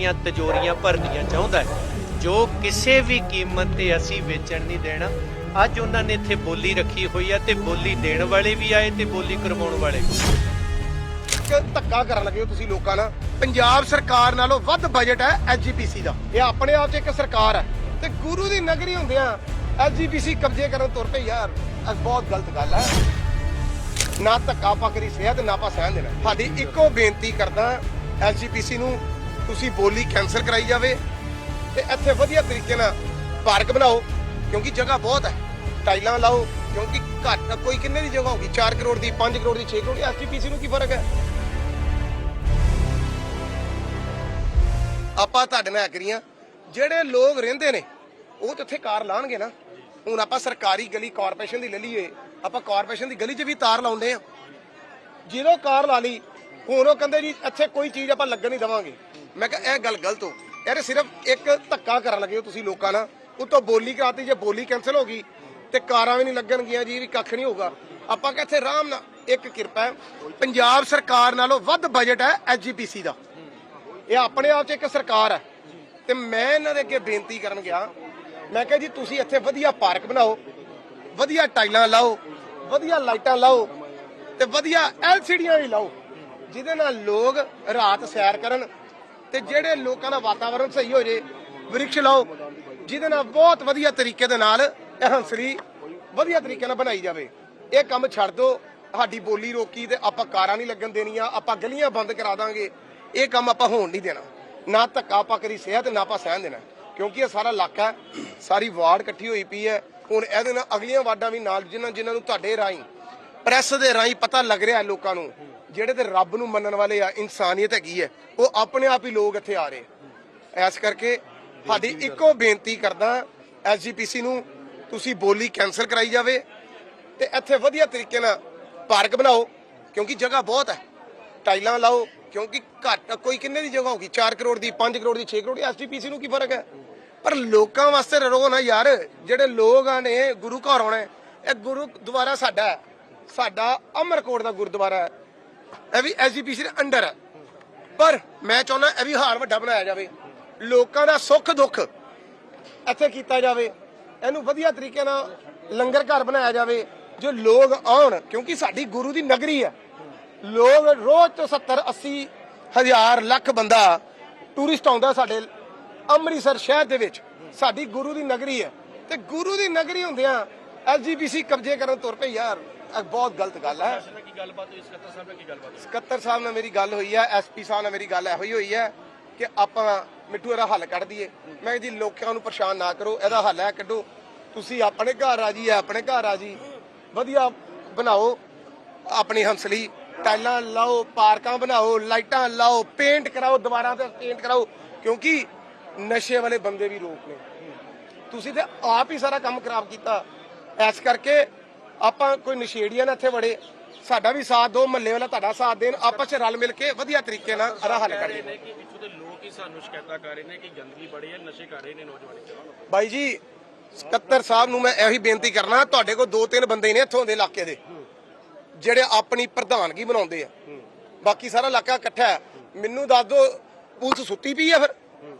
ਆਪਣੀਆਂ ਤਜੋਰੀਆਂ ਭਰਨੀਆਂ ਚਾਹੁੰਦਾ ਹੈ। ਜੋ ਕਿਸੇ ਵੀ ਕੀਮਤ ਤੇ ਅਸੀਂ ਵੇਚਣ ਨਹੀਂ ਦੇਣਾ। ਅੱਜ ਉਹਨਾਂ ਨੇ ਇੱਥੇ ਬੋਲੀ ਰੱਖੀ ਹੋਈ ਹੈ ਤੇ ਬੋਲੀ ਦੇਣ ਵਾਲੇ ਵੀ ਆਏ ਤੇ ਬੋਲੀ ਕਰਵਾਉਣ ਵਾਲੇ ਵੀ ਕਿ ਧੱਕਾ ਕਰਨ ਲੱਗੇ ਹੋ ਤੁਸੀਂ ਲੋਕਾਂ ਨਾਲ। ਪੰਜਾਬ ਸਰਕਾਰ ਨਾਲੋਂ ਵੱਧ ਬਜਟ ਹੈ ਐਸਜੀਪੀਸੀ ਦਾ। ਇਹ ਆਪਣੇ ਆਪ 'ਚ ਇੱਕ ਸਰਕਾਰ ਹੈ। ਤੇ ਗੁਰੂ ਦੀ ਨਗਰੀ ਹੁੰਦਿਆਂ ਐਸਜੀਪੀਸੀ ਕਬਜ਼ੇ ਕਰਨ ਤੁਰ ਪਈ ਯਾਰ ਇਹ ਬਹੁਤ ਗਲਤ ਗੱਲ ਹੈ। ਨਾ ਧੱਕਾ ਆਪਾਂ ਕਰੀ ਸਿਹਤ ਨਾ ਆਪਾਂ ਸਹਿਣ ਦੇਣਾ। ਸਾਡੀ ਇੱਕੋ ਬੇਨਤੀ ਕਰਦਾ ਐਸਜੀਪੀਸੀ ਨੂੰ ਤੁਸੀਂ ਬੋਲੀ ਕੈਨਸਲ ਕਰਾਈ ਜਾਵੇ ਤੇ ਇੱਥੇ ਵਧੀਆ ਤਰੀਕੇ ਨਾਲ ਪਾਰਕ ਬਣਾਓ, ਕਿਉਂਕਿ ਜਗ੍ਹਾ ਬਹੁਤ ਹੈ। ਟਾਈਲਾਂ ਲਾਓ, ਕਿਉਂਕਿ ਘੱਟ ਕੋਈ ਕਿੰਨੇ ਦੀ ਜਗ੍ਹਾ ਹੋਗੀ 4 ਕਰੋੜ ਦੀ 5 ਕਰੋੜ ਦੀ 6 ਕਰੋੜ ਦੀ ਐਸਜੀਪੀਸੀ ਨੂੰ ਕੀ ਫ਼ਰਕ ਹੈ? ਆਪਾਂ ਤੁਹਾਡੇ ਨਾਲ ਐਗਰੀ ਹਾਂ ਜਿਹੜੇ ਲੋਕ ਰਹਿੰਦੇ ਨੇ, ਉਹ ਤੇ ਇੱਥੇ ਕਾਰ ਲਾਣਗੇ ਨਾ। ਹੁਣ ਆਪਾਂ ਸਰਕਾਰੀ ਗਲੀ, ਕਾਰਪੋਰੇਸ਼ਨ ਦੀ ਲੈ ਲਈਏ, ਆਪਾਂ ਕਾਰਪੋਰੇਸ਼ਨ ਦੀ ਗਲੀ 'ਚ ਵੀ ਤਾਰ ਲਾਉਂਦੇ ਆ ਜਦੋਂ ਕਾਰ ਲਾ ਲਈ, ਹੁਣ ਉਹ ਕਹਿੰਦੇ ਜੀ, ਇੱਥੇ ਕੋਈ ਚੀਜ਼ ਆਪਾਂ ਲੱਗਣ ਨਹੀਂ ਦੇਵਾਂਗੇ। ਮੈਂ ਕਿਹਾ, ਇਹ ਗੱਲ ਗਲਤ ਹੋ ਯਾਰ ਸਿਰਫ ਇੱਕ ਧੱਕਾ ਕਰਨ ਲੱਗੇ ਹੋ ਤੁਸੀਂ ਲੋਕਾਂ ਨਾਲ। ਉਤੋਂ ਬੋਲੀ ਕਰਾਤੀ, ਜੇ ਬੋਲੀ ਕੈਨਸਲ ਹੋ ਗਈ, ਤੇ ਕਾਰਾਂ ਵੀ ਨਹੀਂ ਲੱਗਣਗੀਆਂ ਜੀ, ਵੀ ਕੱਖ ਨਹੀਂ ਹੋਊਗਾ। ਆਪਾਂ ਕਿਹਾ, ਇੱਥੇ ਆਰਾਮ ਨਾਲ, ਇੱਕ ਕਿਰਪਾ ਹੈ, ਪੰਜਾਬ ਸਰਕਾਰ ਨਾਲੋਂ ਵੱਧ ਬਜਟ ਹੈ ਐਸਜੀਪੀਸੀ ਦਾ। ਇਹ ਆਪਣੇ ਆਪ 'ਚ ਇੱਕ ਸਰਕਾਰ ਹੈ। ਤੇ ਮੈਂ ਇਹਨਾਂ ਦੇ ਅੱਗੇ ਬੇਨਤੀ ਕਰਨ ਗਿਆ। ਮੈਂ ਕਿਹਾ ਜੀ, ਤੁਸੀਂ ਇੱਥੇ ਵਧੀਆ ਪਾਰਕ ਬਣਾਓ, ਵਧੀਆ ਟਾਈਲਾਂ ਲਾਓ, ਵਧੀਆ ਲਾਈਟਾਂ ਲਾਓ, ਤੇ ਵਧੀਆ ਐਲਸੀਡੀਆਂ ਵੀ ਲਾਓ, ਜਿਹਦੇ ਨਾਲ ਲੋਕ ਰਾਤ ਸੈਰ ਕਰਨ ਤੇ ਜਿਹੜੇ ਲੋਕਾਂ ਦਾ ਵਾਤਾਵਰਣ ਸਹੀ ਹੋ ਜੇ ਵ੍ਰਿਕਸ਼ ਲਾਓ, ਜਿਹਦੇ ਨਾਲ ਬਹੁਤ ਵਧੀਆ ਤਰੀਕੇ ਦੇ ਨਾਲ ਇਹ ਹੰਸਲੀ ਵਧੀਆ ਤਰੀਕੇ ਨਾਲ ਬਣਾਈ ਜਾਵੇ। ਇਹ ਕੰਮ ਛੱਡ ਦਿਓ ਸਾਡੀ ਬੋਲੀ ਰੋਕੀ ਤੇ ਆਪਾਂ ਕਾਰਾਂ ਨਹੀਂ ਲੱਗਣ ਦੇਣੀਆਂ, ਆਪਾਂ ਗਲੀਆਂ ਬੰਦ ਕਰਾ ਦਾਂਗੇ। ਇਹ ਕੰਮ ਆਪਾਂ ਹੋਣ ਨਹੀਂ ਦੇਣਾ। ਨਾ ਧੱਕਾ ਆਪਾਂ ਕਰੀ ਸਿਹਤ, ਨਾ ਆਪਾਂ ਸਹਿਣ ਦੇਣਾ। ਕਿਉਂਕਿ ਇਹ ਸਾਰਾ ਇਲਾਕਾ, ਸਾਰੀ ਵਾਰਡ ਇਕੱਠੀ ਹੋਈ ਪਈ ਹੈ। ਹੁਣ ਇਹਦੇ ਨਾਲ ਅਗਲੀਆਂ ਵਾਰਡਾਂ ਵੀ ਨਾਲ, ਜਿਨ੍ਹਾਂ ਜਿਨ੍ਹਾਂ ਨੂੰ ਤੁਹਾਡੇ ਰਾਹੀਂ, ਪ੍ਰੈਸ ਦੇ ਰਾਹੀਂ ਪਤਾ ਲੱਗ ਰਿਹਾ ਲੋਕਾਂ ਨੂੰ। ਜਿਹੜੇ ਤੇ ਰੱਬ ਨੂੰ ਮੰਨਣ ਵਾਲੇ ਆ ਇਨਸਾਨੀਅਤ ਹੈਗੀ ਹੈ ਉਹ ਆਪਣੇ ਆਪ ਹੀ ਲੋਕ ਇੱਥੇ ਆ ਰਹੇ ਆ। ਇਸ ਕਰਕੇ ਸਾਡੀ ਇੱਕੋ ਬੇਨਤੀ ਕਰਦਾ ਐਸਜੀਪੀਸੀ ਨੂੰ ਤੁਸੀਂ ਬੋਲੀ ਕੈਨਸਲ ਕਰਾਈ ਜਾਵੇ ਤੇ ਇੱਥੇ ਵਧੀਆ ਤਰੀਕੇ ਨਾਲ ਪਾਰਕ ਬਣਾਓ ਕਿਉਂਕਿ ਜਗ੍ਹਾ ਬਹੁਤ ਹੈ ਟਾਈਲਾਂ ਲਾਓ ਕਿਉਂਕਿ ਘੱਟ ਕੋਈ ਕਿੰਨੇ ਦੀ ਜਗ੍ਹਾ ਹੋਗੀ 4 ਕਰੋੜ ਦੀ 5 ਕਰੋੜ ਦੀ 6 ਕਰੋੜ ਦੀ ਐਸਜੀਪੀਸੀ ਨੂੰ ਕੀ ਫ਼ਰਕ ਹੈ ਪਰ ਲੋਕਾਂ ਵਾਸਤੇ ਰੋ ਨਾ ਯਾਰ ਜਿਹੜੇ ਲੋਕ ਆ ਨੇ ਗੁਰੂ ਘਰ ਆਉਣਾ ਇਹ ਗੁਰੂ ਦੁਆਰਾ ਸਾਡਾ। ਸਾਡਾ ਅਮਰਕੋਟ ਦਾ ਗੁਰਦੁਆਰਾ ਹੈ ਇਹ ਵੀ ਐਸਜੀਪੀਸੀ ਦੇ ਅੰਡਰ। ਹੈ ਪਰ ਮੈਂ ਚਾਹੁੰਦਾ ਇਹ ਵੀ ਹਾਰ ਵੱਡਾ ਬਣਾਇਆ ਜਾਵੇ। ਲੋਕਾਂ ਦਾ ਸੁੱਖ ਦੁੱਖ ਇੱਥੇ ਕੀਤਾ ਜਾਵੇ। ਇਹਨੂੰ ਵਧੀਆ ਤਰੀਕੇ ਨਾਲ ਲੰਗਰ ਘਰ ਬਣਾਇਆ ਜਾਵੇ। ਜੋ ਲੋਕ ਆਉਣ, ਕਿਉਂਕਿ ਸਾਡੀ ਗੁਰੂ ਦੀ ਨਗਰੀ ਹੈ। ਲੋਕ ਰੋਜ਼ ਤੋਂ 70 80 ਹਜ਼ਾਰ ਲੱਖ ਬੰਦਾ ਟੂਰਿਸਟ ਆਉਂਦਾ ਸਾਡੇ ਅੰਮ੍ਰਿਤਸਰ ਸ਼ਹਿਰ ਦੇ ਵਿੱਚ। ਸਾਡੀ ਗੁਰੂ ਦੀ ਨਗਰੀ ਹੈ। ਤੇ ਗੁਰੂ ਦੀ ਨਗਰੀ ਹੁੰਦਿਆਂ ਐਸਜੀਪੀਸੀ ਕਬਜ਼ੇ ਕਰਨ ਤੁਰ ਪਈ, ਯਾਰ। ਇਹ ਬਹੁਤ ਗਲਤ ਗੱਲ ਹੈ। ਕੀ ਗੱਲਬਾਤ ਹੋਈ? ਸਕੱਤਰ ਸਾਹਿਬ ਨਾਲ ਕੀ ਗੱਲਬਾਤ ਸਕੱਤਰ ਸਾਹਿਬ ਨਾਲ ਮੇਰੀ ਗੱਲ ਹੋਈ ਹੈ ਐਸਪੀ ਸਾਹਿਬ ਨਾਲ ਮੇਰੀ ਗੱਲ ਇਹੋ ਹੀ ਹੋਈ ਹੈ ਕਿ ਆਪਾਂ ਮਿੱਠੂ ਇਹਦਾ ਹੱਲ ਕੱਢ ਦਈਏ। ਮੈਂ ਕਿਹਾ ਜੀ ਲੋਕਾਂ ਨੂੰ ਪਰੇਸ਼ਾਨ ਨਾ ਕਰੋ ਇਹਦਾ ਹੱਲ ਹੈ ਕੱਢੋ। ਤੁਸੀਂ ਆਪਣੇ ਘਰ ਆ ਜੀ ਆਪਣੇ ਘਰ ਆ ਜੀ ਵਧੀਆ ਬਣਾਓ ਆਪਣੀ ਹੰਸਲੀ। ਟਾਈਲਾਂ ਲਾਓ ਪਾਰਕਾਂ ਬਣਾਓ ਲਾਈਟਾਂ ਲਾਓ ਪੇਂਟ ਕਰਾਓ ਦੀਵਾਰਾਂ ਤੇ ਪੇਂਟ ਕਰਾਓ। ਕਿਉਂਕਿ ਨਸ਼ੇ ਵਾਲੇ ਬੰਦੇ ਵੀ ਰੋਕ ਨੇ। ਤੁਸੀਂ ਤੇ ਆਪ ਹੀ ਸਾਰਾ ਕੰਮ ਖਰਾਬ ਕੀਤਾ। ਐਸ ਕਰਕੇ ਆਪਾਂ ਕੋਈ ਨਸ਼ੇੜੀਆਂ ਨਾ ਇੱਥੇ ਵੜੇ। ਸਾਡਾ ਵੀ ਸਾਥ ਦੋ ਮਹੱਲੇ ਵਾਲਾ ਤੁਹਾਡਾ ਸਾਥ ਦੇਣ। ਆਪਸ ਚ ਰਲ ਮਿਲ ਕੇ ਵਧੀਆ ਤਰੀਕੇ ਨਾਲ ਇਹਦਾ ਹੱਲ ਕਰੀਏ। ਨੇ ਕਿ ਪਿੱਛੋਂ ਦੇ ਲੋਕ ਹੀ ਸਾਨੂੰ ਸ਼ਿਕਾਇਤਾਂ ਕਰ ਰਹੇ ਨੇ ਕਿ ਗੰਦਗੀ ਬੜੀ ਹੈ ਨਸ਼ੇ ਕਰ ਰਹੇ ਨੇ ਨੌਜਵਾਨ ਬਾਈ ਜੀ ਸਕੱਤਰ ਸਾਹਿਬ ਨੂੰ ਮੈਂ ਇਹੀ ਬੇਨਤੀ ਕਰਨਾ ਤੁਹਾਡੇ ਕੋਲ ਦੋ ਤਿੰਨ ਬੰਦੇ ਨੇ ਇੱਥੋਂ ਦੇ ਇਲਾਕੇ ਦੇ ਜਿਹੜੇ ਆਪਣੀ ਪ੍ਰਧਾਨਗੀ ਬਣਾਉਂਦੇ ਆ। ਬਾਕੀ ਸਾਰਾ ਇਲਾਕਾ ਇਕੱਠਾ ਹੈ। ਮੈਨੂੰ ਦੱਸ ਦਿਓ ਪੁਲਿਸ ਸੁੱਤੀ ਪਈ ਆ ਫਿਰ?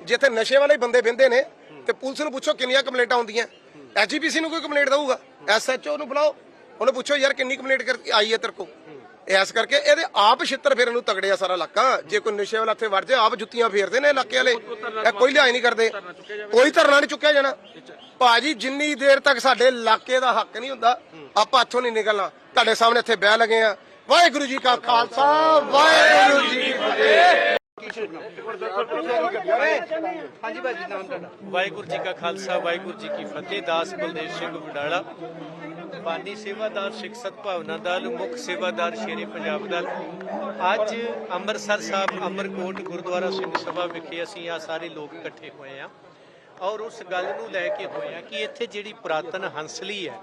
ਜਿੱਥੇ ਨਸ਼ੇ ਵਾਲੇ ਬੰਦੇ ਬੰਦੇ ਨੇ ਤੇ ਪੁਲਿਸ ਨੂੰ ਪੁੱਛੋ ਕਿੰਨੀਆਂ ਕੰਪਲੇਂਟਾਂ ਆਉਂਦੀਆਂ। ਐਜੀਪੀਸੀ ਨੂੰ ਕੋਈ ਕੰਪਲੇਂਟ ਦਊਗਾ? ਐਸਐਚਓ ਨੂੰ ਬੁਲਾਓ। ਉਹਨੂੰ ਪੁੱਛੋ ਯਾਰ, ਕਿੰਨੀ ਕੰਪਲੇਂਟ ਕਰ ਆਈ ਹੈ ਤੇਰੇ ਕੋਲ। ਇਸ ਕਰਕੇ ਇਹਦੇ ਆਪ ਛਿੱਤਰ ਫੇਰਨ ਨੂੰ ਤਗੜੇ ਸਾਰਾ ਇਲਾਕਾ। ਜੇ ਕੋਈ ਨਸ਼ੇ ਵਾਲਾ ਇੱਥੇ ਵੜ ਜਾਏ ਆਪ ਜੁੱਤੀਆਂ ਫੇਰਦੇ ਨੇ ਇਲਾਕੇ ਵਾਲੇ। ਇਹ ਕੋਈ ਲਿਹਾਜ਼ ਨਹੀਂ ਕਰਦੇ। ਕੋਈ ਧਰਨਾ ਨਹੀਂ ਚੁੱਕਿਆ ਜਾਣਾ। ਭਾਜੀ, ਜਿੰਨੀ ਦੇਰ ਤੱਕ ਸਾਡੇ ਇਲਾਕੇ ਦਾ ਹੱਕ ਨਹੀਂ ਹੁੰਦਾ, ਆਪਾਂ ਇੱਥੋਂ ਨਹੀਂ ਨਿਕਲਣਾ। ਤੁਹਾਡੇ ਸਾਹਮਣੇ ਇੱਥੇ ਬਹਿ ਲਗੇ ਆ। ਵਾਹਿਗੁਰੂ ਜੀ ਕਾ ਖਾਲਸਾ, ਵਾਹਿਗੁਰੂ ਜੀ ਕੀ ਫਤਿਹ। ਵਾਹਿਗੁਰੂ ਜੀ ਕਾ ਖਾਲਸਾ, ਵਾਹਿਗੁਰੂ ਜੀ ਕੀ ਫਤਿਹ। ਦਾਸ ਬਲਦੇਵ ਸਿੰਘ ਵਡਾਲਾ ਬਾਨੀ ਸੇਵਾਦਾਰ ਸਿੱਖ ਸਤਭਾਵਨਾ ਦਲ, ਮੁੱਖ ਸੇਵਾਦਾਰ ਸ਼ੇਰੇ ਪੰਜਾਬ ਦਲ। ਅੱਜ ਅੰਮ੍ਰਿਤਸਰ ਸਾਹਿਬ ਅਮਰਕੋਟ ਗੁਰਦੁਆਰਾ ਸਿੰਘ ਸਭਾ ਵਿਖੇ ਅਸੀਂ ਆ ਸਾਰੇ ਲੋਕ ਇਕੱਠੇ ਹੋਏ ਆ ਔਰ ਉਸ ਗੱਲ ਨੂੰ ਲੈ ਕੇ ਹੋਏ ਆ ਕਿ ਇੱਥੇ ਜਿਹੜੀ ਪੁਰਾਤਨ ਹੰਸਲੀ ਹੈ,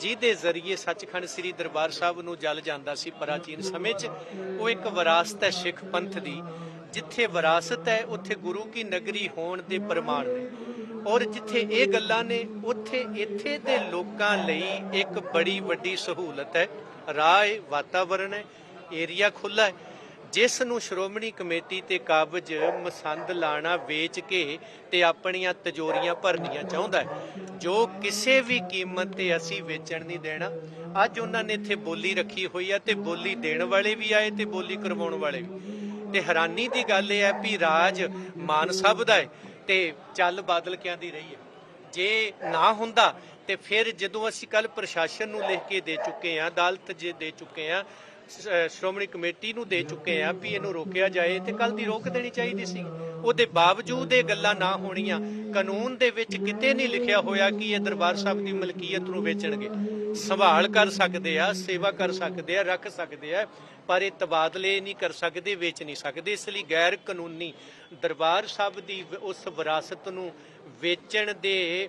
ਜਿਹਦੇ ਜ਼ਰੀਏ ਸੱਚਖੰਡ ਸ੍ਰੀ ਦਰਬਾਰ ਸਾਹਿਬ ਨੂੰ ਜਲ ਜਾਂਦਾ ਸੀ ਪ੍ਰਾਚੀਨ ਸਮੇਂ 'ਚ, ਉਹ ਇੱਕ ਵਿਰਾਸਤ ਹੈ ਸਿੱਖ ਪੰਥ ਦੀ। ਜਿੱਥੇ ਵਿਰਾਸਤ ਹੈ, ਉੱਥੇ ਗੁਰੂ ਕੀ ਨਗਰੀ ਹੋਣ ਦੇ ਪ੍ਰਮਾਣ ਨੇ। ਔਰ ਜਿੱਥੇ ਇਹ ਗੱਲਾਂ ਨੇ, ਉੱਥੇ ਇੱਥੇ ਦੇ ਲੋਕਾਂ ਲਈ ਇੱਕ ਬੜੀ ਵੱਡੀ ਸਹੂਲਤ ਹੈ। ਰਾਹ ਹੈ ਵਾਤਾਵਰਣ ਹੈ, ਏਰੀਆ ਖੁੱਲਾ ਹੈ। ਜਿਸ ਨੂੰ ਸ਼੍ਰੋਮਣੀ ਕਮੇਟੀ ਤੇ ਕਾਬਜ ਮਸੰਦ ਲਾਣਾ ਵੇਚ ਕੇ ਤੇ ਆਪਣੀਆਂ ਤਜੋਰੀਆਂ ਭਰਨੀਆਂ ਚਾਹੁੰਦਾ ਹੈ। ਜੋ ਕਿਸੇ ਵੀ ਕੀਮਤ ਤੇ ਅਸੀਂ ਵੇਚਣ ਨਹੀਂ ਦੇਣਾ। ਅੱਜ ਉਹਨਾਂ ਨੇ ਇੱਥੇ ਬੋਲੀ ਰੱਖੀ ਹੋਈ ਹੈ ਤੇ ਬੋਲੀ ਦੇਣ ਵਾਲੇ ਵੀ ਆਏ ਤੇ ਬੋਲੀ ਕਰਵਾਉਣ ਵਾਲੇ ਵੀ। ਤੇ ਹੈਰਾਨੀ ਦੀ ਗੱਲ ਇਹ ਹੈ ਵੀ ਰਾਜ ਮਾਨ ਸਭ ਦਾ ਹੈ। ਤੇ ਚੱਲ ਬਾਦਲ ਕਹਿੰਦੀ ਰਹੀ ਹੈ। ਜੇ ਨਾ ਹੁੰਦਾ ਤੇ ਫਿਰ ਜਦੋਂ ਅਸੀਂ ਕੱਲ ਪ੍ਰਸ਼ਾਸਨ ਨੂੰ ਲਿਖ ਕੇ ਦੇ ਚੁੱਕੇ ਆ ਅਦਾਲਤ ਜੇ ਦੇ ਚੁੱਕੇ ਆ ਸ਼੍ਰੋਮਣੀ ਕਮੇਟੀ ਨੂੰ ਦੇ ਚੁੱਕੇ ਆ ਵੀ ਇਹਨੂੰ ਰੋਕਿਆ ਜਾਏ। ਤੇ ਕੱਲ ਦੀ ਰੋਕ ਦੇਣੀ ਚਾਹੀਦੀ ਸੀ। ਉਹਦੇ ਬਾਵਜੂਦ ਇਹ ਗੱਲਾਂ ਨਾ ਹੋਣੀਆਂ, ਕਾਨੂੰਨ ਦੇ ਵਿੱਚ ਕਿਤੇ ਨਹੀਂ ਲਿਖਿਆ ਹੋਇਆ ਕਿ ਇਹ ਦਰਬਾਰ ਸਾਹਿਬ ਦੀ ਮਲਕੀਅਤ ਨੂੰ ਵੇਚਣਗੇ। ਸੰਭਾਲ ਕਰ ਸਕਦੇ ਆ, ਸੇਵਾ ਕਰ ਸਕਦੇ ਆ, ਰੱਖ ਸਕਦੇ ਆ, ਪਰ ਇਹ ਤਬਾਦਲੇ ਨਹੀਂ ਕਰ ਸਕਦੇ, ਵੇਚ ਨਹੀਂ ਸਕਦੇ। ਇਸ ਲਈ ਗੈਰ ਕਾਨੂੰਨੀ ਦਰਬਾਰ ਸਾਹਿਬ ਦੀ ਉਸ ਵਿਰਾਸਤ ਨੂੰ ਵੇਚਣ ਦੇ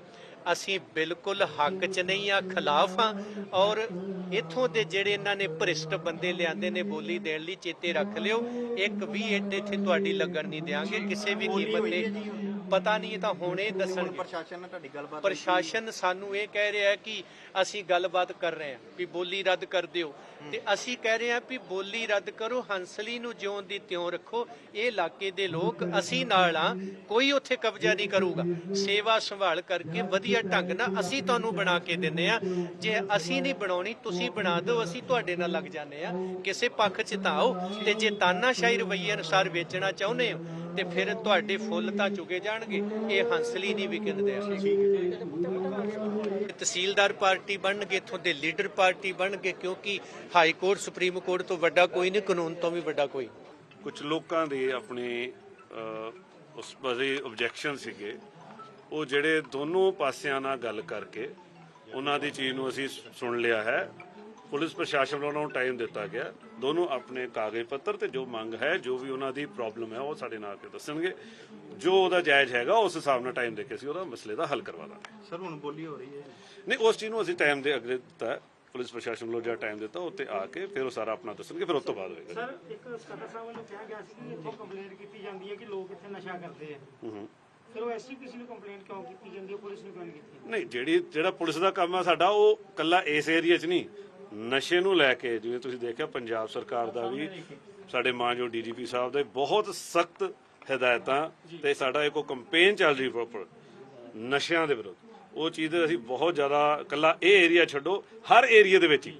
ਅਸੀਂ ਬਿਲਕੁਲ ਹੱਕ 'ਚ ਨਹੀਂ ਆ, ਖਿਲਾਫ ਆ। ਔਰ ਇਥੋਂ ਦੇ ਜਿਹੜੇ ਇਹਨਾਂ ਨੇ ਭ੍ਰਿਸ਼ਟ ਬੰਦੇ ਲਿਆਂਦੇ ਨੇ ਬੋਲੀ ਦੇਣ ਲਈ ਚੇਤੇ ਰੱਖ ਲਿਓ। ਇੱਕ ਵੀ ਇੱਥੇ ਇੱਥੇ ਤੁਹਾਡੀ ਲੱਗਣ ਨਹੀਂ ਦਿਆਂਗੇ, ਕਿਸੇ ਵੀ ਕੀਮਤ ਤੇ ਪਤਾ ਨਹੀਂ ਇਹ ਤਾਂ ਹੁਣੇ ਦੱਸਣਗੇ। ਪ੍ਰਸ਼ਾਸਨ ਨਾਲ ਤੁਹਾਡੀ ਗੱਲਬਾਤ ਪ੍ਰਸ਼ਾਸਨ ਸਾਨੂੰ ਇਹ ਕਹਿ ਰਿਹਾ ਹੈ ਕਿ ਅਸੀਂ ਗੱਲਬਾਤ ਕਰ ਰਹੇ ਹਾਂ ਵੀ ਬੋਲੀ ਰੱਦ ਕਰ ਦਿਓ। ਤੇ ਅਸੀਂ ਕਹਿ ਰਹੇ ਹਾਂ ਵੀ ਬੋਲੀ ਰੱਦ ਕਰੋ ਹੰਸਲੀ ਨੂੰ ਜਿਉਂ ਦੀ ਤਿਉਂ ਰੱਖੋ। ਇਹ ਇਲਾਕੇ ਦੇ ਲੋਕ ਅਸੀਂ ਨਾਲ ਆ ਕੋਈ ਉੱਥੇ ਕਬਜ਼ਾ ਨਹੀਂ ਕਰੂਗਾ। ਸੇਵਾ ਸੰਭਾਲ ਕਰਕੇ ਵਧੀਆ ਢੰਗ ਨਾਲ ਅਸੀਂ ਤੁਹਾਨੂੰ ਬਣਾ ਕੇ ਦਿੰਨੇ ਆ ਜੇ ਅਸੀਂ ਨਹੀਂ ਬਣਾਉਣੀ ਤੁਸੀਂ ਬਣਾ ਦਿਓ ਅਸੀਂ ਤੁਹਾਡੇ ਨਾਲ ਲੱਗ ਜਾਂਦੇ ਆ ਕਿਸੇ ਪੱਖ 'ਚ ਤਾਂ ਆਓ। ਤੇ ਜੇ ਤਾਨਾਸ਼ਾਹੀ ਰਵੱਈਏ ਅਨੁਸਾਰ ਵੇਚਣਾ ਚਾਹੁੰਦੇ ਹੋ ਤੇ ਫਿਰ ਤੁਹਾਡੇ ਫੁੱਲ ਤਾਂ ਚੁਗੇ ਜਾਣਗੇ, ਇਹ ਹੰਸਲੀ ਨਹੀਂ ਵਿਕਣ ਦਿਆ ਤਹਿਸੀਲਦਾਰ ਪਾਰਟੀ ਬਣਨਗੇ, ਇਥੋਂ ਦੇ ਲੀਡਰ ਪਾਰਟੀ ਬਣਨਗੇ, ਕਿਉਂਕਿ ਹਾਈ ਕੋਰਟ, ਸੁਪਰੀਮ ਕੋਰਟ ਤੋਂ ਵੱਡਾ ਕੋਈ ਨਹੀਂ, ਕਾਨੂੰਨ ਤੋਂ ਵੀ ਵੱਡਾ ਕੋਈ ਨਹੀਂ। ਕੁਝ ਲੋਕਾਂ ਦੇ ਆਪਣੇ ਉਸ ਬਾਰੇ ਆਬਜੈਕਸ਼ਨ ਸੀਗੇ। ਉਹ ਜਿਹੜੇ ਦੋਨੋਂ ਪਾਸਿਆਂ ਨਾਲ ਗੱਲ ਕਰਕੇ, ਉਹਨਾਂ ਦੀ ਚੀਜ਼ ਨੂੰ ਅਸੀਂ ਸੁਣ ਲਿਆ ਹੈ। ਪੁਲਿਸ ਪ੍ਰਸ਼ਾਸਨ ਵੱਲੋਂ ਉਹਨਾਂ ਨੂੰ ਟਾਈਮ ਦਿੱਤਾ ਗਿਆ। ਦੋਨੋਂ ਆਪਣੇ ਕਾਗਜ਼ ਪੱਤਰ ਤੇ ਜੋ ਮੰਗ ਹੈ ਜੋ ਵੀ ਉਹਨਾਂ ਦੀ ਪ੍ਰੋਬਲਮ ਹੈ ਉਹ ਸਾਡੇ ਨਾਲ ਕੇ ਦੱਸਣਗੇ। ਜੋ ਉਹਦਾ ਜਾਇਜ਼ ਹੈਗਾ ਉਸ ਹਿਸਾਬ ਨਾਲ ਟਾਈਮ ਦੇ ਕੇ ਅਸੀਂ ਉਹਦਾ ਮਸਲੇ ਦਾ ਹੱਲ ਕਰਵਾ ਦਾਂਗੇ। ਸਰ ਹੁਣ ਬੋਲੀ ਹੋ ਰਹੀ ਹੈ ਨਹੀਂ ਉਸ ਚੀਜ਼ ਨੂੰ ਅਸੀਂ ਟਾਈਮ ਦੇ ਅਗਲੇ ਦਿੱਤਾ। ਪੁਲਿਸ ਪ੍ਰਸ਼ਾਸਨ ਵੱਲੋਂ ਜਿਹੜਾ ਟਾਈਮ ਦਿੱਤਾ ਉੱਤੇ ਆ ਕੇ ਫਿਰ ਉਹ ਸਾਰਾ ਆਪਣਾ ਦੱਸਣਗੇ ਫਿਰ ਉਸ ਤੋਂ ਬਾਅਦ ਹੋਏਗਾ। ਸਰ ਇੱਕ ਸਕੱਤਰ ਸਾਹਿਬ ਵੱਲੋਂ ਕਿਹਾ ਗਿਆ ਸੀ ਕਿ ਇੱਥੋਂ ਕੰਪਲੇਂਟ ਕੀਤੀ ਜਾਂਦੀ ਹੈ ਕਿ ਲੋਕ ਇੱਥੇ ਨਸ਼ਾ ਕਰਦੇ ਆ। ਹੂੰ ਹੂੰ। ਫਿਰ ਉਹ ਐਸਜੀਪੀਸੀ ਨੂੰ ਕੰਪਲੇਂਟ ਕਿਉਂ ਕੀਤੀ ਜਾਂਦੀ ਹੈ? ਪੁਲਿਸ ਨੂੰ ਕਿਉਂ ਨਹੀਂ ਕੀਤੀ ਨਹੀਂ ਜਿਹੜੀ ਜਿਹੜਾ ਪੁਲਿਸ ਦਾ ਕੰਮ ਆ ਸਾਡਾ ਉਹ ਕੱਲਾ ਇਸ ਏਰੀਆ 'ਚ ਨਹੀਂ। ਨਸ਼ੇ ਨੂੰ ਲੈ ਕੇ, ਜਿਵੇਂ ਤੁਸੀਂ ਦੇਖਿਆ, ਪੰਜਾਬ ਸਰਕਾਰ ਦਾ ਵੀ, ਸਾਡੇ ਮਾਨਯੋਗ ਡੀਜੀਪੀ ਸਾਹਿਬ ਦੇ ਬਹੁਤ ਸਖਤ ਹਦਾਇਤਾਂ ਤੇ ਸਾਡਾ ਇੱਕ ਕੰਪੇਨ ਚੱਲ ਰਹੀ ਪ੍ਰੋਪਰ ਨਸ਼ਿਆਂ ਦੇ ਵਿਰੁੱਧ। ਉਹ ਚੀਜ਼ ਦੇ ਅਸੀਂ ਬਹੁਤ ਜ਼ਿਆਦਾ ਕੱਲਾ ਇਹ ਏਰੀਆ ਛੱਡੋ, ਹਰ ਏਰੀਆ ਦੇ ਵਿੱਚ ਹੀ।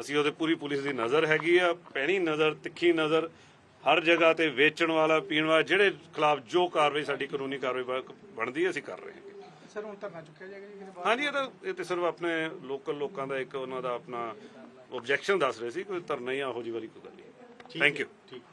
ਅਸੀਂ ਉਹਦੇ ਪੂਰੀ ਪੁਲਿਸ ਦੀ ਨਜ਼ਰ ਹੈਗੀ ਆ, ਪੈਣੀ ਨਜ਼ਰ, ਤਿੱਖੀ ਨਜ਼ਰ, ਹਰ ਜਗ੍ਹਾ ਤੇ ਵੇਚਣ ਵਾਲਾ, ਪੀਣ ਵਾਲਾ, ਜਿਹੜੇ ਖਿਲਾਫ ਜੋ ਕਾਰਵਾਈ, ਸਾਡੀ ਕਾਨੂੰਨੀ ਕਾਰਵਾਈ ਬਣਦੀ ਹੈ, ਅਸੀਂ ਕਰ ਰਹੇ ਹਾਂ। ਸਰ ਹੁਣ ਧਰਨਾ ਚੁੱਕਿਆ ਜਾਏਗਾ ਜੀ ਕਿਸੇ ਹਾਂਜੀ ਇਹ ਤਾਂ ਇਹ ਤੇ ਸਿਰਫ ਆਪਣੇ ਲੋਕਲ ਲੋਕਾਂ ਦਾ ਇੱਕ ਉਹਨਾਂ ਦਾ ਆਪਣਾ ਆਬਜੈਕਸ਼ਨ ਦੱਸ ਰਹੇ ਸੀ ਕੋਈ ਧਰਨਾ ਹੀ ਇਹੋ ਜਿਹੀ ਵਾਰੀ ਕੋਈ ਗੱਲ ਨਹੀਂ। Thank you